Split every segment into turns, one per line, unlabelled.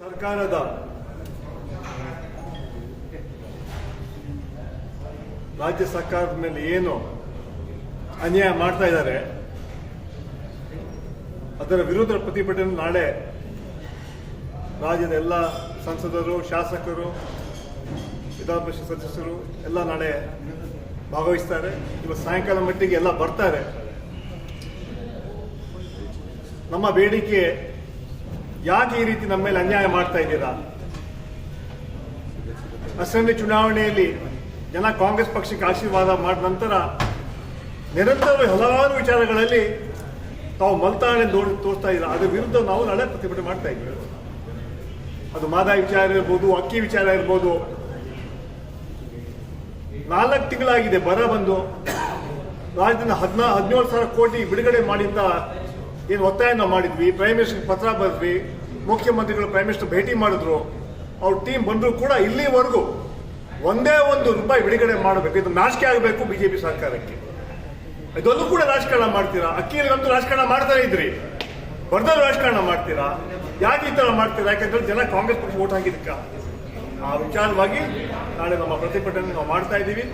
ಸರ್ಕಾರದ, ರಾಜ್ಯ ಸರ್ಕಾರದ ಮೇಲೆ ಏನು ಅನ್ಯಾಯ ಮಾಡ್ತಾ ಇದ್ದಾರೆ, ಅದರ ವಿರುದ್ಧ ಪ್ರತಿಭಟನೆ ನಾಳೆ ರಾಜ್ಯದ ಎಲ್ಲ ಸಂಸದರು, ಶಾಸಕರು ವಿಧಾನ ಪರಿಷತ್ ಸದಸ್ಯರು ಎಲ್ಲ ನಾಳೆ ಭಾಗವಹಿಸ್ತಾರೆ. ಇವತ್ತು ಸಾಯಂಕಾಲ ಮಟ್ಟಿಗೆ ಎಲ್ಲ ಬರ್ತಾರೆ. ನಮ್ಮ ಬೇಡಿಕೆ ಯಾಕೆ ಈ ರೀತಿ ನಮ್ಮ ಮೇಲೆ ಅನ್ಯಾಯ ಮಾಡ್ತಾ ಇದ್ದೀರಾ? ಅಸೆಂಬ್ಲಿ ಚುನಾವಣೆಯಲ್ಲಿ ಜನ ಕಾಂಗ್ರೆಸ್ ಪಕ್ಷಕ್ಕೆ ಆಶೀರ್ವಾದ ಮಾಡಿದ ನಂತರ ನಿರಂತರ ಹಲವಾರು ವಿಚಾರಗಳಲ್ಲಿ ತಾವು ಮಲ್ತಾಳೆ ನೋಡಿ ತೋರಿಸ್ತಾ ಇದ್ದೀರಾ? ಅದರ ವಿರುದ್ಧ ನಾವು ನಾಳೆ ಪ್ರತಿಭಟನೆ ಮಾಡ್ತಾ ಇದ್ದೀವಿ. ಅದು ಮಾದಾ ವಿಚಾರ ಇರ್ಬೋದು, ಅಕ್ಕಿ ವಿಚಾರ ಇರ್ಬೋದು. ನಾಲ್ಕು ತಿಂಗಳಾಗಿದೆ ಬರ ಬಂದು. ರಾಜ್ಯದಿಂದ ಹದಿನಾ, ಹದಿನೇಳು ಸಾವಿರ ಕೋಟಿ ಬಿಡುಗಡೆ ಮಾಡಿಂದ ಏನು ಒತ್ತಾಯ ಮಾಡಿದ್ವಿ ಪ್ರೈಮ್ ಮಿನಿಸ್ಟರ್ ಪತ್ರ ಬರೆದ್ವಿ, ಮುಖ್ಯಮಂತ್ರಿಗಳು ಪ್ರೈಮ್ ಮಿನಿಸ್ಟರ್ ಭೇಟಿ ಮಾಡಿದ್ರು, ಅವ್ರ ಟೀಮ್ ಬಂದರೂ ಕೂಡ ಇಲ್ಲಿವರೆಗೂ ಒಂದೇ ಒಂದು ರೂಪಾಯಿ ಬಿಡುಗಡೆ ಮಾಡಬೇಕು, ಇದು ನಾಚಿಕೆ ಆಗಬೇಕು ಬಿಜೆಪಿ ಸರ್ಕಾರಕ್ಕೆ. ಇದೊಂದು ಕೂಡ ರಾಜಕಾರಣ ಮಾಡ್ತೀರಾ? ಅಕ್ಕಿಯಲ್ಲಂತೂ ರಾಜಕಾರಣ ಮಾಡ್ತಾನೆ ಇದ್ರಿ. ಬರ್ದಲ್ಲೂ ರಾಜಕಾರಣ ಮಾಡ್ತೀರಾ? ಯಾಕೆ ಈ ಥರ ಮಾಡ್ತೀರಾ? ಯಾಕಂದ್ರೆ ಜನ ಕಾಂಗ್ರೆಸ್ ಪಕ್ಷ ಓಟ್ ಹಾಕಿದ್ದಕ್ಕ. ಆ ವಿಚಾರವಾಗಿ ನಾಳೆ ನಮ್ಮ ಪ್ರತಿಭಟನೆ ನಾವು ಮಾಡ್ತಾ ಇದ್ದೀವಿ.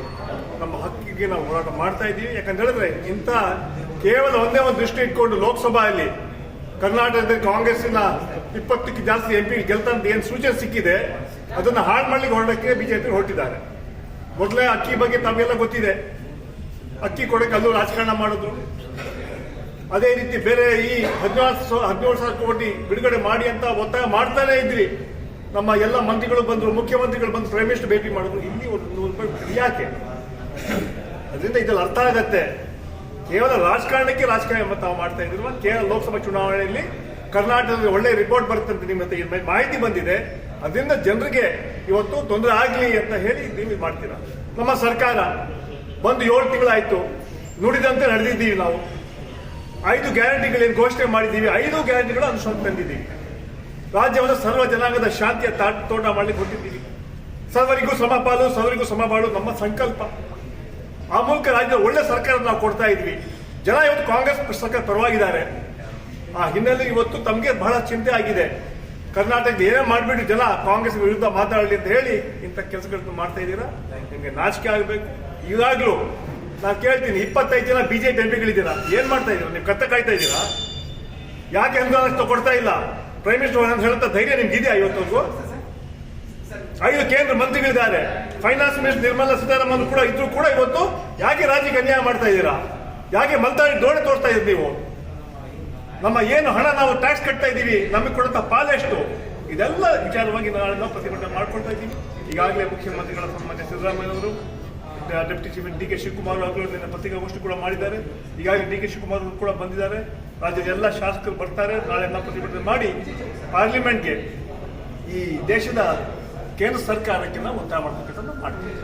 ನಮ್ಮ ಹಕ್ಕಿಗೆ ನಾವು ಹೋರಾಟ ಮಾಡ್ತಾ ಇದ್ದೀವಿ. ಯಾಕಂತ ಹೇಳಿದ್ರೆ ಇಂಥ ಕೇವಲ ಒಂದೇ ಒಂದು ದೃಷ್ಟಿ ಇಟ್ಕೊಂಡು ಲೋಕಸಭೆಯಲ್ಲಿ ಕರ್ನಾಟಕದಲ್ಲಿ ಕಾಂಗ್ರೆಸ್ಸಿನ ಇಪ್ಪತ್ತಕ್ಕೆ ಜಾಸ್ತಿ ಎಂ ಪಿ ಗೆಲ್ತಂತ ಏನು ಸೂಚನೆ ಸಿಕ್ಕಿದೆ, ಅದನ್ನು ಹಾಳು ಮಾಡ್ಲಿಕ್ಕೆ ಹೊರಡಕ್ಕೆ ಬಿಜೆಪಿ ಹೊರಟಿದ್ದಾರೆ. ಮೊದಲೇ ಅಕ್ಕಿ ಬಗ್ಗೆ ತಮಗೆಲ್ಲ ಗೊತ್ತಿದೆ. ಅಕ್ಕಿ ಕೊಡಕ್ಕೆ ಅಲ್ಲೂ ರಾಜಕಾರಣ ಮಾಡಿದ್ರು. ಅದೇ ರೀತಿ ಬೇರೆ ಈ ಹದಿನಾಲ್ಕು ಹದಿನೇಳು ಸಾವಿರ ಕೋಟಿ ಬಿಡುಗಡೆ ಮಾಡಿ ಅಂತ ಒತ್ತಾಯ ಮಾಡ್ತಾನೆ ಇದ್ರಿ. ನಮ್ಮ ಎಲ್ಲ ಮಂತ್ರಿಗಳು ಬಂದರು, ಮುಖ್ಯಮಂತ್ರಿಗಳು ಬಂದು ಪ್ರೈಮ್ ಮಿನಿಸ್ಟರ್ ಭೇಟಿ ಮಾಡಿದ್ರು. ಇಲ್ಲಿ ಒಂದು. ಯಾಕೆ? ಅದರಿಂದ ಇದ್ರಲ್ಲಿ ಅರ್ಥ ಆಗತ್ತೆ. ಕೇವಲ ರಾಜಕಾರಣಕ್ಕೆ ರಾಜಕಾರಣ ತಾವು ಮಾಡ್ತಾ ಇದ್ರು ಕೇವಲ ಲೋಕಸಭಾ ಚುನಾವಣೆಯಲ್ಲಿ ಕರ್ನಾಟಕದಲ್ಲಿ ಒಳ್ಳೆ ರಿಪೋರ್ಟ್ ಬರುತ್ತೆ ಅಂತ ನಿಮ್ಮ ಮಾಹಿತಿ ಬಂದಿದೆ. ಅದರಿಂದ ಜನರಿಗೆ ಇವತ್ತು ತೊಂದರೆ ಆಗಲಿ ಅಂತ ಹೇಳಿ ನೀವು ಮಾಡ್ತೀರಾ? ನಮ್ಮ ಸರ್ಕಾರ ಬಂದು ಏಳು ತಿಂಗಳಾಯ್ತು. ನುಡಿದಂತೆ ನಡೆದಿದ್ದೀವಿ ನಾವು. ಐದು ಗ್ಯಾರಂಟಿಗಳೇನು ಘೋಷಣೆ ಮಾಡಿದ್ದೀವಿ. ಐದು ಗ್ಯಾರಂಟಿಗಳು ಅನುಷ್ಠಾನ ತಂದಿದ್ದೀವಿ. ರಾಜ್ಯವನ್ನು ಸರ್ವ ಜನಾಂಗದ ಶಾಂತಿಯ ತೋಟ ಮಾಡಲಿಕ್ಕೆ ಹೊರಟಿದ್ದೀವಿ ಸರ್ವರಿಗೂ ಸಮಪಾಲು ಸರ್ವರಿಗೂ ಸಮಬಾಳು ನಮ್ಮ ಸಂಕಲ್ಪ. ಆ ಮೂಲಕ ರಾಜ್ಯದ ಒಳ್ಳೆ ಸರ್ಕಾರ ನಾವು ಕೊಡ್ತಾ ಇದ್ವಿ. ಜನ ಇವತ್ತು ಕಾಂಗ್ರೆಸ್ ಸರ್ಕಾರ ಪರವಾಗಿದ್ದಾರೆ. ಆ ಹಿನ್ನೆಲೆ ಇವತ್ತು ತಮಗೆ ಬಹಳ ಚಿಂತೆ ಆಗಿದೆ. ಕರ್ನಾಟಕದ ಏನೇ ಮಾಡಿಬಿಟ್ಟು ಜನ ಕಾಂಗ್ರೆಸ್ ವಿರುದ್ಧ ಮಾತಾಡಲಿ ಅಂತ ಹೇಳಿ ಇಂಥ ಕೆಲಸಗಳನ್ನು ಮಾಡ್ತಾ ಇದ್ದೀರಾ? ನಿಮಗೆ ನಾಚಿಕೆ ಆಗಬೇಕು. ಈಗಾಗಲೂ ನಾನು ಕೇಳ್ತೀನಿ, ಇಪ್ಪತ್ತೈದು ಜನ ಬಿಜೆಪಿ ಎಂಪಿಗಳಿದ್ದೀರಾ ಏನು ಮಾಡ್ತಾ ಇದ್ದೀರಾ? ನೀವು ಕತ್ತ ಕಾಯ್ತಾ ಇದ್ದೀರಾ? ಯಾಕೆ ಅನುದಾನ ಕೊಡ್ತಾ ಇಲ್ಲ? ಪ್ರೈಮ್ ಮಿನಿಸ್ಟರ್ ಹೇಳುತ್ತ ಧೈರ್ಯ ನಿಮ್ಗೆ ಇದೆಯಾ ಇವತ್ತವರೆಗೂ ಐದು ಕೇಂದ್ರ ಮಂತ್ರಿಗಳಿದ್ದಾರೆ. ಫೈನಾನ್ಸ್ ಮಿನಿಸ್ಟರ್ ನಿರ್ಮಲಾ ಸೀತಾರಾಮನ್ ಕೂಡ ಇದ್ರು ಕೂಡ ಇವತ್ತು ಯಾಕೆ ರಾಜ್ಯಕ್ಕೆ ಅನ್ಯಾಯ ಮಾಡ್ತಾ ಇದ್ದೀರಾ? ಯಾಕೆ ಮಲ್ತಾಡಿ ದೋಣೆ ತೋರ್ತಾ ಇದ್ದೀರಿ ನೀವು? ನಮ್ಮ ಏನು ಹಣ ನಾವು ಟ್ಯಾಕ್ಸ್ ಕಟ್ತಾ ಇದ್ದೀವಿ, ನಮಗೆ ಕೊಡಂತ ಪಾಲೆಷ್ಟು ಇದೆಲ್ಲ ವಿಚಾರವಾಗಿ ನಾಳೆ ಪ್ರತಿಭಟನೆ ಮಾಡ್ಕೊಳ್ತಾ ಇದ್ದೀವಿ ಈಗಾಗಲೇ ಮುಖ್ಯಮಂತ್ರಿಗಳ ಸನ್ಮಾನ್ಯ ಸಿದ್ದರಾಮಯ್ಯ ಅವರು deputy chief D K Shivakumar ಅವರು ನಿನ್ನೆ ಪತ್ರಿಕಾಗೋಷ್ಠಿ ಕೂಡ ಮಾಡಿದ್ದಾರೆ. ಈಗಾಗಲೇ ಡಿ ಕೆ ಶಿವಕುಮಾರ್ ಕೂಡ ಬಂದಿದ್ದಾರೆ. ರಾಜ್ಯದ ಎಲ್ಲ ಶಾಸಕರು ಬರ್ತಾರೆ. ನಾಳೆ ಎಲ್ಲ ಪ್ರತಿಭಟನೆ ಮಾಡಿ ಪಾರ್ಲಿಮೆಂಟ್ಗೆ ಈ ದೇಶದ ಕೇಂದ್ರ ಸರ್ಕಾರಕ್ಕೆ ನಾವು ಒತ್ತಾಯ ಮಾಡ್ತಕ್ಕಂಥದ್ದು ಮಾಡ್ತೀವಿ.